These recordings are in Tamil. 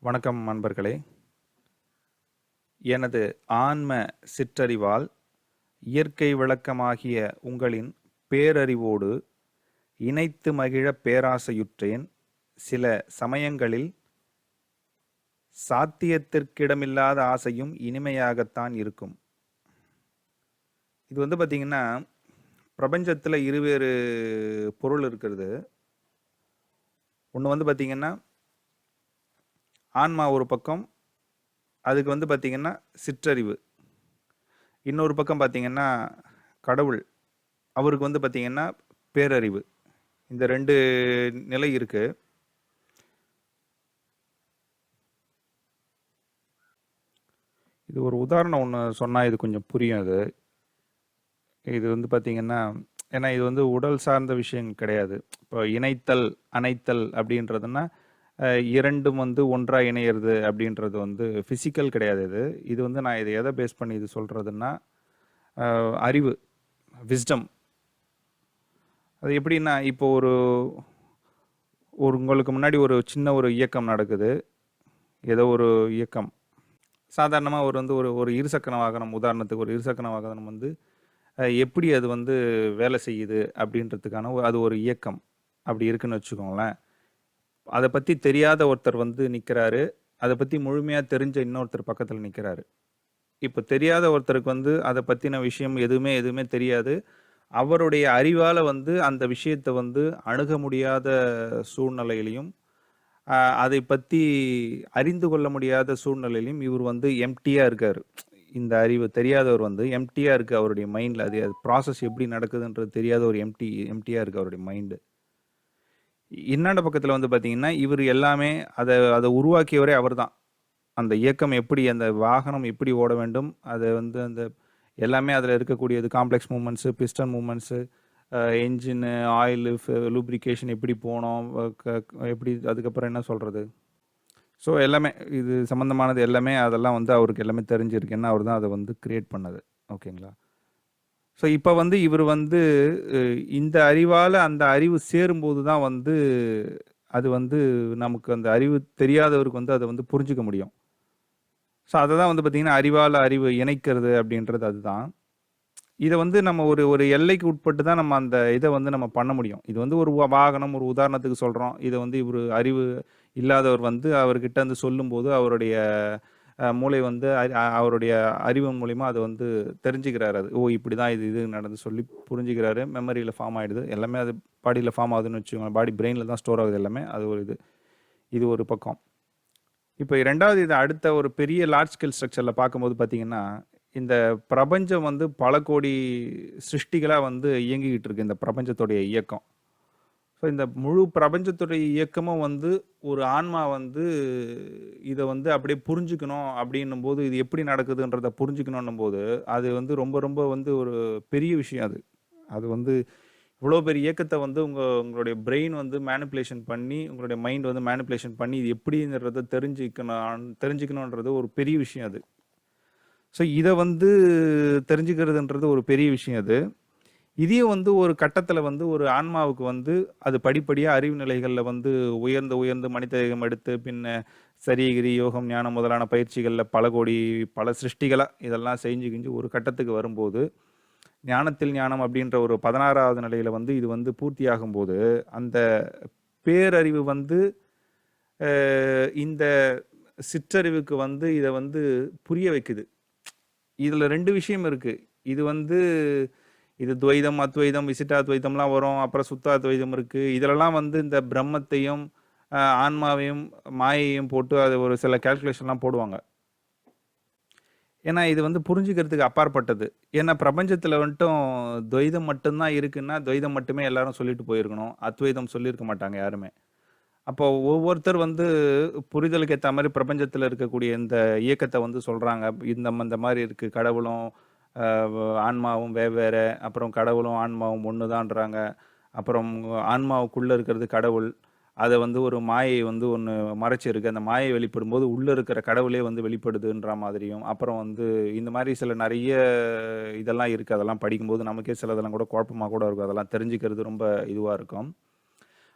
வணக்கம் நண்பர்களே. எனது ஆன்ம சிற்றறிவால் இயற்கை விளக்கமாகிய உங்களின் பேரறிவோடு இணைத்து மகிழ பேராசையுற்றேன். சில சமயங்களில் சாத்தியத்திற்கிடமில்லாத ஆசையும் இனிமையாகத்தான் இருக்கும். இது வந்து பார்த்திங்கன்னா பிரபஞ்சத்தில் இருவேறு பொருள் இருக்கிறது. ஒன்று வந்து பார்த்திங்கன்னா ஆன்மா ஒரு பக்கம் அதுக்கு வந்து பார்த்திங்கன்னா சிற்றறிவு. இன்னொரு பக்கம் பார்த்திங்கன்னா கடவுள். அவருக்கு வந்து பார்த்திங்கன்னா பேரறிவு. இந்த ரெண்டு நிலை இருக்கு. இது ஒரு உதாரணம் ஒன்று சொன்னால் இது கொஞ்சம் புரியும் அது. இது வந்து பார்த்திங்கன்னா ஏன்னா இது வந்து உடல் சார்ந்த விஷயம் கிடையாது. இப்போ இணைத்தல் அணைத்தல் அப்படின்றதுன்னா இரண்டும் வந்து ஒன்றாக இணையிறது அப்படின்றது வந்து ஃபிசிக்கல் கிடையாது இது. இது வந்து நான் இதை எதை பேஸ் பண்ணி இது சொல்கிறதுன்னா அறிவு விஸ்டம் அது எப்படின்னா இப்போ ஒரு ஒரு உங்களுக்கு முன்னாடி ஒரு சின்ன ஒரு இயக்கம் நடக்குது. ஏதோ ஒரு இயக்கம். சாதாரணமாக ஒரு வந்து ஒரு ஒரு இருசக்கர வாகனம் உதாரணத்துக்கு ஒரு இருசக்கர வாகனம் வந்து எப்படி அது வந்து வேலை செய்யுது அப்படின்றதுக்கான ஒரு- அது ஒரு இயக்கம். அப்படி இருக்குன்னு வச்சுக்கோங்களேன். அதை பற்றி தெரியாத ஒருத்தர் வந்து நிற்கிறாரு அதை பற்றி முழுமையாக தெரிஞ்ச இன்னொருத்தர் பக்கத்தில் நிற்கிறாரு இப்போ தெரியாத ஒருத்தருக்கு வந்து அதை பற்றின விஷயம் எதுவுமே எதுவுமே தெரியாது. அவருடைய அறிவால் வந்து அந்த விஷயத்தை வந்து அணுக முடியாத சூழ்நிலையிலையும் அதை பற்றி அறிந்து கொள்ள முடியாத சூழ்நிலையிலையும் இவர் வந்து எம்டியாக இருக்கார். இந்த அறிவு தெரியாதவர் வந்து எம்டியாக இருக்குது அவருடைய மைண்டில். அது ப்ராசஸ் எப்படி நடக்குதுன்றது தெரியாத ஒரு எம்டி எம்டியாக இருக்குது அவருடைய மைண்டு. இன்னாண்ட பக்கத்தில் வந்து பார்த்தீங்கன்னா இவர் எல்லாமே அதை அதை உருவாக்கியவரே அவர்தான். அந்த இயக்கம் எப்படி அந்த வாகனம் எப்படி ஓட வேண்டும் அதை வந்து அந்த எல்லாமே அதில் இருக்கக்கூடியது complex movements piston movements engine oil lubrication எப்படி போனோம் எப்படி அதுக்கப்புறம் என்ன சொல்கிறது ஸோ எல்லாமே இது சம்மந்தமானது எல்லாமே அதெல்லாம் வந்து அவருக்கு எல்லாமே தெரிஞ்சிருக்குன்னு அவர் தான் அதை வந்து க்ரியேட் பண்ணது. ஓகேங்களா ஸோ இப்போ வந்து இவர் வந்து இந்த அறிவால் அந்த அறிவு சேரும்போது தான் வந்து அது வந்து நமக்கு அந்த அறிவு தெரியாதவருக்கு வந்து அதை வந்து புரிஞ்சுக்க முடியும். ஸோ அதை தான் வந்து பார்த்திங்கன்னா அறிவால் அறிவு இணைக்கிறது அப்படின்றது அதுதான். இதை வந்து நம்ம ஒரு ஒரு எல்லைக்கு உட்பட்டு தான் நம்ம அந்த இதை வந்து நம்ம பண்ண முடியும். இது வந்து ஒரு வாகனம் ஒரு உதாரணத்துக்கு சொல்கிறோம் இதை வந்து இவர் அறிவு இல்லாதவர் வந்து அவர்கிட்ட வந்து சொல்லும்போது அவருடைய மூளை வந்து அவருடைய அறிவு மூலிமா அதை வந்து தெரிஞ்சுக்கிறாரு அது. ஓ இப்படி தான் இது இது நடந்து சொல்லி புரிஞ்சுக்கிறாரு. மெமரியில் ஃபார்ம் ஆகிடுது எல்லாமே அது பாடியில் ஃபார்ம் ஆகுதுன்னு வச்சுக்கோங்க பாடி பிரெயினில் தான் ஸ்டோர் ஆகுது எல்லாமே. அது ஒரு இது. இது ஒரு பக்கம். இப்போ ரெண்டாவது இது அடுத்த ஒரு பெரிய லார்ஜ் ஸ்கேல் ஸ்ட்ரக்சரில் பார்க்கும்போது பார்த்தீங்கன்னா இந்த பிரபஞ்சம் வந்து பல கோடி சிருஷ்டிகளாக வந்து இயங்கிக்கிட்டு இருக்கு. இந்த பிரபஞ்சத்துடைய இயக்கம். ஸோ இந்த முழு பிரபஞ்சத்துடைய இயக்கமும் வந்து ஒரு ஆன்மா வந்து இதை வந்து அப்படியே புரிஞ்சுக்கணும் அப்படின்னும் போது இது எப்படி நடக்குதுன்றதை புரிஞ்சுக்கணுன்னும் போது அது வந்து ரொம்ப ரொம்ப வந்து ஒரு பெரிய விஷயம் அது. அது வந்து இவ்வளோ பெரிய இயக்கத்தை வந்து உங்கள் உங்களுடைய பிரெயின் வந்து மேனிப்புலேஷன் பண்ணி உங்களுடைய மைண்ட் வந்து மேனிப்புலேஷன் பண்ணி இது எப்படின்றத தெரிஞ்சுக்கணும் தெரிஞ்சுக்கணுன்றது ஒரு பெரிய விஷயம் அது. ஸோ இதை வந்து தெரிஞ்சுக்கிறதுன்றது ஒரு பெரிய விஷயம் அது. இதையும் வந்து ஒரு கட்டத்தில் வந்து ஒரு ஆன்மாவுக்கு வந்து அது படிப்படியாக அறிவு நிலைகளில் வந்து உயர்ந்து உயர்ந்து மனிதகம் எடுத்து பின்ன சரியகிரி யோகம் ஞானம் முதலான பயிற்சிகளில் பல கோடி பல சிருஷ்டிகளாக இதெல்லாம் செஞ்சு கிஞ்சு ஒரு கட்டத்துக்கு வரும்போது ஞானத்தில் ஞானம் அப்படின்ற ஒரு பதினாறாவது நிலையில் வந்து இது வந்து பூர்த்தியாகும் போது அந்த பேரறிவு வந்து இந்த சிற்றறிவுக்கு வந்து இதை வந்து புரிய வைக்குது. இதில் ரெண்டு விஷயம் இருக்குது இது வந்து இது துவைதம் அத்வைதம் விசிட்டாத்வைதம்லாம் வரும் அப்புறம் சுத்தாத்வைதம் இருக்கு. இதிலெல்லாம் வந்து இந்த பிரம்மத்தையும் ஆன்மாவையும் மாயையும் போட்டு அது ஒரு சில கேல்குலேஷன்லாம் போடுவாங்க. ஏன்னா இது வந்து புரிஞ்சுக்கிறதுக்கு அப்பாற்பட்டது. ஏன்னா பிரபஞ்சத்தில் வந்துட்டும் துவைதம் மட்டும்தான் இருக்குன்னா துவைதம் மட்டுமே எல்லாரும் சொல்லிட்டு போயிருக்கணும். அத்வைதம் சொல்லியிருக்க மாட்டாங்க யாருமே. அப்போ ஒவ்வொருத்தர் வந்து புரிதலுக்கு ஏற்ற மாதிரி பிரபஞ்சத்தில் இருக்கக்கூடிய இந்த இயக்கத்தை வந்து சொல்கிறாங்க இந்த இந்த மாதிரி இருக்குது கடவுளும் ஆன்மாவும் வெவ்வேறு அப்புறம் கடவுளும் ஆன்மாவும் ஒன்று தான்றாங்க அப்புறம் ஆன்மாவுக்குள்ளே இருக்கிறது கடவுள். அதை வந்து ஒரு மாயை வந்து ஒன்று மறைச்சிருக்கு. அந்த மாயை வெளிப்படும் போது உள்ளே இருக்கிற கடவுளே வந்து வெளிப்படுதுன்ற மாதிரியும் அப்புறம் வந்து இந்த மாதிரி சில நிறைய இதெல்லாம் இருக்குது அதெல்லாம் படிக்கும்போது நமக்கே சிலதெல்லாம் கூட குழப்பமாக கூட இருக்கும். அதெல்லாம் தெரிஞ்சுக்கிறது ரொம்ப இதுவாக இருக்கும்.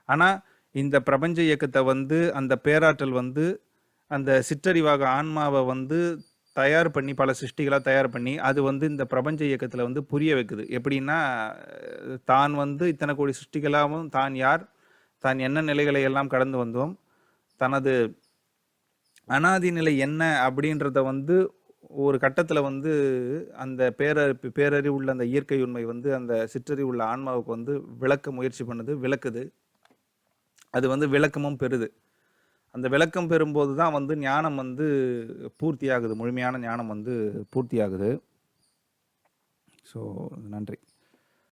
ஆனால் இந்த பிரபஞ்ச இயக்கத்தை வந்து அந்த பேராற்றல் வந்து அந்த சிற்றறிவாக ஆன்மாவை வந்து தயார் பண்ணி பல சிருஷ்டிகளாக தயார் பண்ணி அது வந்து இந்த பிரபஞ்ச இயக்கத்தில் வந்து புரிய வைக்குது. எப்படின்னா தான் வந்து இத்தனை கோடி சிருஷ்டிகளாகவும் தான் யார் தான் என்ன நிலைகளை எல்லாம் கடந்து வந்தோம் தனது அனாதி நிலை என்ன அப்படின்றத வந்து ஒரு கட்டத்தில் வந்து அந்த பேரறி பேரறிவு உள்ள அந்த இயற்கை உண்மை வந்து அந்த சிற்றறிவு உள்ள ஆன்மாவுக்கு வந்து விளக்க முயற்சி பண்ணுது விளக்குது. அது வந்து விளக்கமும் பெறுது. அந்த விளக்கம் பெறும்போது தான் வந்து ஞானம் வந்து பூர்த்தியாகுது. முழுமையான ஞானம் வந்து பூர்த்தியாகுது. ஸோ நன்றி.